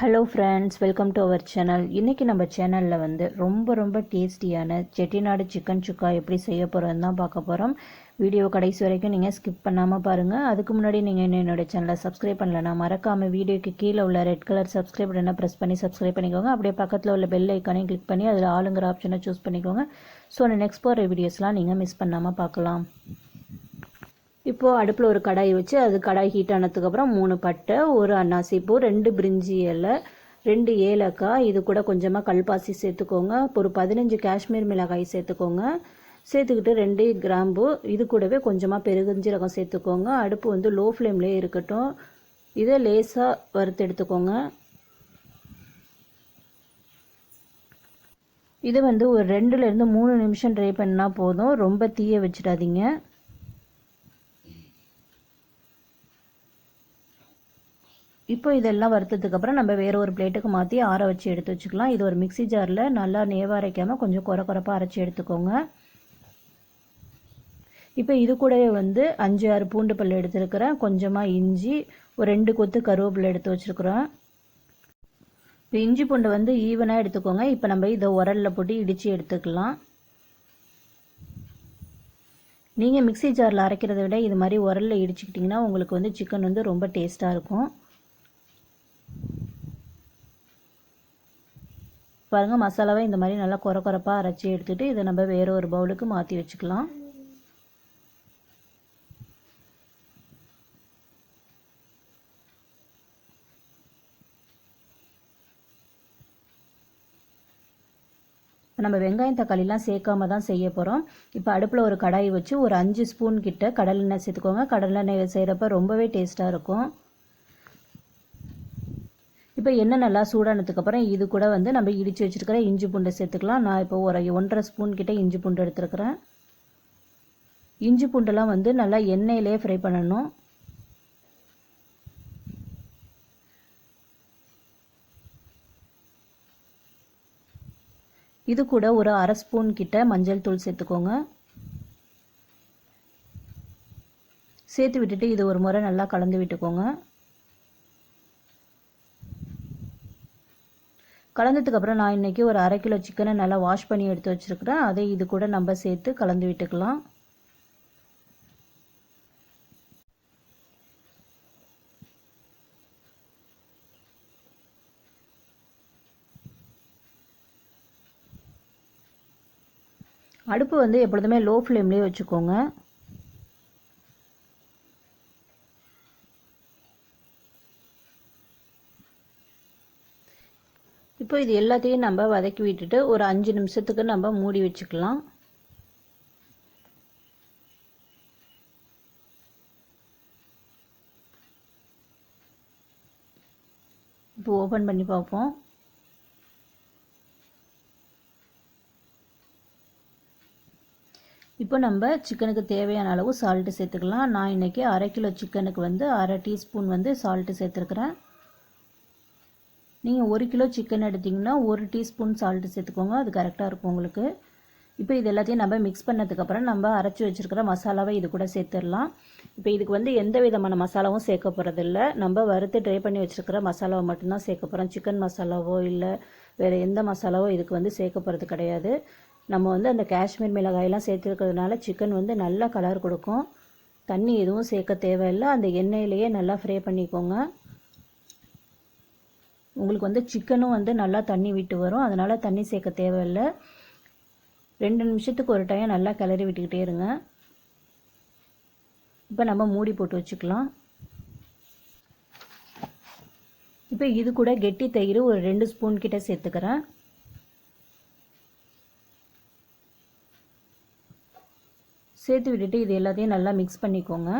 Hello friends welcome to our channel இன்றைக்கி நம்ம சேனலில் வந்து ரொம்ப ரொம்ப டேஸ்டியான செட்டிநாடு சிக்கன் சுக்கா எப்படி செய்ய போகிறோன்னு தான் பார்க்க போகிறோம் வீடியோ கடைசி வரைக்கும் நீங்கள் ஸ்கிப் பண்ணாமல் பாருங்கள் அதுக்கு முன்னாடி நீங்கள் இன்னும் என்னோட சேனலை சப்ஸ்கிரைப் பண்ணலன்னா மறக்காமல் வீடியோக்கு கீழே உள்ள ரெட் கலர் சப்ஸ்கிரைப் பட்டனை ப்ரெஸ் பண்ணி சப்ஸ்கிரைப் பண்ணிக்கோங்க. அப்படியே பக்கத்தில் உள்ள பெல் ஐக்கானையும் கிளிக் பண்ணி அதில் ஆளுங்கிற ஆப்ஷனை சூஸ் பண்ணிக்கோங்க. ஸோ அந்த நெக்ஸ்ட் போகிற வீடியோஸ்லாம் நீங்கள் மிஸ் பண்ணாமல் பார்க்கலாம். இப்போது அடுப்பில் ஒரு கடாய் வச்சு அது கடாய் ஹீட் ஆனதுக்கப்புறம் மூணு பட்டை ஒரு அன்னாசி பூ ரெண்டு பிரிஞ்சி இலை ரெண்டு ஏலக்காய். இது கூட கொஞ்சமாக கல்பாசி சேர்த்துக்கோங்க. ஒரு பதினஞ்சு காஷ்மீர் மிளகாய் சேர்த்துக்கோங்க. சேர்த்துக்கிட்டு ரெண்டு கிராம்பு. இது கூடவே கொஞ்சமாக பெருகஞ்சீரகம் சேர்த்துக்கோங்க. அடுப்பு வந்து லோ ஃப்ளேம்லேயே இருக்கட்டும். இதை லேசாக வறுத்து எடுத்துக்கோங்க. இது வந்து ஒரு ரெண்டுலேருந்து மூணு நிமிஷம் ட்ரை பண்ணால் போதும். ரொம்ப தீய வச்சிடாதீங்க. இப்போ இதெல்லாம் வறுத்ததுக்கப்புறம் நம்ம வேறு ஒரு பிளேட்டுக்கு மாற்றி ஆற வச்சு எடுத்து வச்சுக்கலாம். இது ஒரு மிக்சி ஜாரில் நல்லா நேவாக அரைக்காமல் கொஞ்சம் குறை குறைப்பாக அரைச்சி எடுத்துக்கோங்க. இப்போ இது கூடவே வந்து அஞ்சு ஆறு பூண்டு பல் எடுத்துருக்கிறேன். கொஞ்சமாக இஞ்சி ஒரு ரெண்டு கொத்து கருவேப்பில் எடுத்து வச்சுருக்குறோம். இப்போ இஞ்சி பூண்டை வந்து ஈவனாக எடுத்துக்கோங்க. இப்போ நம்ம இதை உரலில் போட்டு இடித்து எடுத்துக்கலாம். நீங்கள் மிக்சி ஜாரில் அரைக்கிறத விட இது மாதிரி உரலில் இடிச்சுக்கிட்டிங்கன்னா உங்களுக்கு வந்து சிக்கன் வந்து ரொம்ப டேஸ்ட்டாக இருக்கும். பாருங்கள் மசாலாவை இந்த மாதிரி நல்லா குறை குறைப்பாக அரைச்சி எடுத்துகிட்டு இதை நம்ம வேறு ஒரு பவுலுக்கு மாற்றி வச்சுக்கலாம். நம்ம வெங்காயம் தக்காளிலாம் சேர்க்காம தான் செய்ய போகிறோம் இப்போ அடுப்பில் ஒரு கடாய் வச்சு ஒரு அஞ்சு ஸ்பூன் கிட்ட கடலெண்ணெய் சேர்த்துக்கோங்க. கடலெண்ணெய் செய்கிறப்ப ரொம்பவே டேஸ்ட்டாக இருக்கும். இப்போ எண்ணெய் நல்லா சூடானதுக்கப்புறம் இது கூட வந்து நம்ம இடித்து வச்சுருக்கிற இஞ்சி பூண்டை சேர்த்துக்கலாம். நான் இப்போ ஒரு ஒன்றரை ஸ்பூன் கிட்டே இஞ்சி பூண்டு எடுத்துருக்கிறேன். இஞ்சி பூண்டெல்லாம் வந்து நல்லா எண்ணெயிலே ஃப்ரை பண்ணணும். இது கூட ஒரு அரை ஸ்பூன் கிட்ட மஞ்சள் தூள் சேர்த்துக்கோங்க. சேர்த்து விட்டுட்டு இது ஒரு முறை நல்லா கலந்து விட்டுக்கோங்க. கலந்ததுக்கப்புறம் நான் இன்றைக்கி ஒரு அரை கிலோ சிக்கனை நல்லா வாஷ் பண்ணி எடுத்து வச்சுருக்கிறேன். அதை இது கூட நம்ம சேர்த்து கலந்து விட்டுக்கலாம். அடுப்பு வந்து எப்பொழுதுமே லோ ஃப்ளேம்லேயே வச்சுக்கோங்க. இப்போ இது எல்லாத்தையும் நம்ம வதக்கி விட்டுட்டு ஒரு அஞ்சு நிமிஷத்துக்கு நம்ம மூடி வச்சுக்கலாம். இப்போ ஓப்பன் பண்ணி பார்ப்போம். இப்போ நம்ம சிக்கனுக்கு தேவையான அளவு சால்ட்டு சேர்த்துக்கலாம். நான் இன்றைக்கி அரை கிலோ சிக்கனுக்கு வந்து அரை டீஸ்பூன் வந்து சால்ட்டு சேர்த்துருக்குறேன். நீங்கள் ஒரு கிலோ சிக்கன் எடுத்திங்கன்னா ஒரு டீஸ்பூன் சால்ட்டு சேர்த்துக்கோங்க. அது கரெக்டாக இருக்கும் உங்களுக்கு. இப்போ இது எல்லாத்தையும் நம்ம மிக்ஸ் பண்ணதுக்கப்புறம் நம்ம அரைச்சி வச்சுருக்கிற மசாலாவை இது கூட சேர்த்துடலாம். இப்போ இதுக்கு வந்து எந்த விதமான மசாலாவும் சேர்க்க போகிறதில்ல நம்ம வறுத்து ட்ரை பண்ணி வச்சுருக்கிற மசாலாவை மட்டும்தான் சேர்க்க போகிறோம் சிக்கன் மசாலாவோ இல்லை வேறு எந்த மசாலாவோ இதுக்கு வந்து சேர்க்க போகிறது கிடையாது. நம்ம வந்து அந்த காஷ்மீர் மிளகாயெல்லாம் சேர்த்துருக்கிறதுனால சிக்கன் வந்து நல்லா கலர் கொடுக்கும். தண்ணி எதுவும் சேர்க்க தேவையில்லை. அந்த எண்ணெயிலேயே நல்லா ஃப்ரை பண்ணிக்கோங்க. உங்களுக்கு வந்து சிக்கனும் வந்து நல்லா தண்ணி விட்டு வரும். அதனால் தண்ணி சேர்க்க தேவையில்லை. ரெண்டு நிமிஷத்துக்கு ஒரு டைம் நல்லா கிளறி விட்டுக்கிட்டே இருங்க. இப்போ நம்ம மூடி போட்டு வச்சுக்கலாம். இப்போ இது கூட கெட்டி தயிர் ஒரு ரெண்டு ஸ்பூன் கிட்ட சேர்த்துக்கிறேன். சேர்த்து விட்டுட்டு இது எல்லாத்தையும் நல்லா மிக்ஸ் பண்ணிக்கோங்க.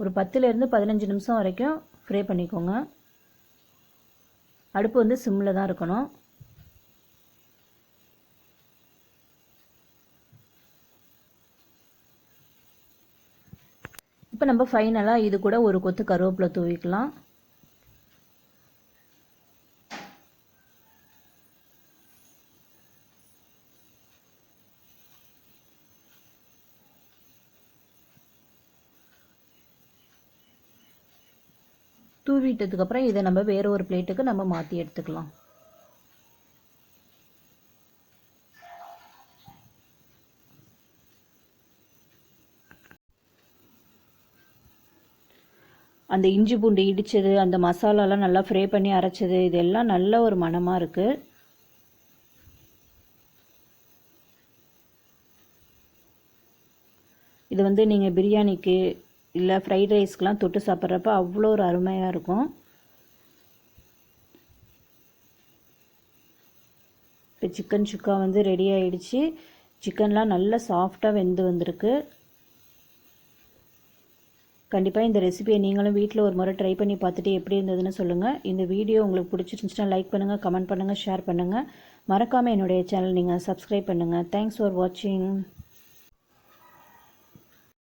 ஒரு பத்துலேருந்து பதினஞ்சு நிமிஷம் வரைக்கும் ஃப்ரை பண்ணிக்கோங்க. அடுப்பு வந்து சிம்மில் தான் இருக்கணும். இப்போ நம்ம ஃபைனலாக இது கூட ஒரு கொத்து கருவேப்பிலை தூவிக்கலாம். தூவிட்டதுக்கப்புறம் இதை நம்ம வேறு ஒரு பிளேட்டுக்கு நம்ம மாற்றி எடுத்துக்கலாம். அந்த இஞ்சி பூண்டு இடித்தது அந்த மசாலாலாம் நல்லா ஃப்ரை பண்ணி அரைச்சது இதெல்லாம் நல்ல ஒரு மணமாக இருக்குது இது வந்து நீங்கள் பிரியாணிக்கு இல்லை ஃப்ரைட் ரைஸ்க்கெலாம் தொட்டு சாப்பிட்றப்ப அவ்வளோ ஒரு அருமையாக இருக்கும். இப்போ சிக்கன் சுக்கா வந்து ரெடி ஆகிடுச்சு சிக்கன்லாம் நல்லா சாஃப்டாக வெந்து வந்திருக்கு. கண்டிப்பாக இந்த ரெசிபியை நீங்களும் வீட்டில் ஒரு முறை ட்ரை பண்ணி பார்த்துட்டு எப்படி இருந்ததுன்னு சொல்லுங்கள் இந்த வீடியோ உங்களுக்கு பிடிச்சிருந்துச்சுன்னா லைக் பண்ணுங்கள் கமெண்ட் பண்ணுங்கள் ஷேர் பண்ணுங்கள் மறக்காமல் என்னுடைய சேனல் நீங்கள் சப்ஸ்கிரைப் பண்ணுங்கள் தேங்க்ஸ் ஃபார் வாட்சிங்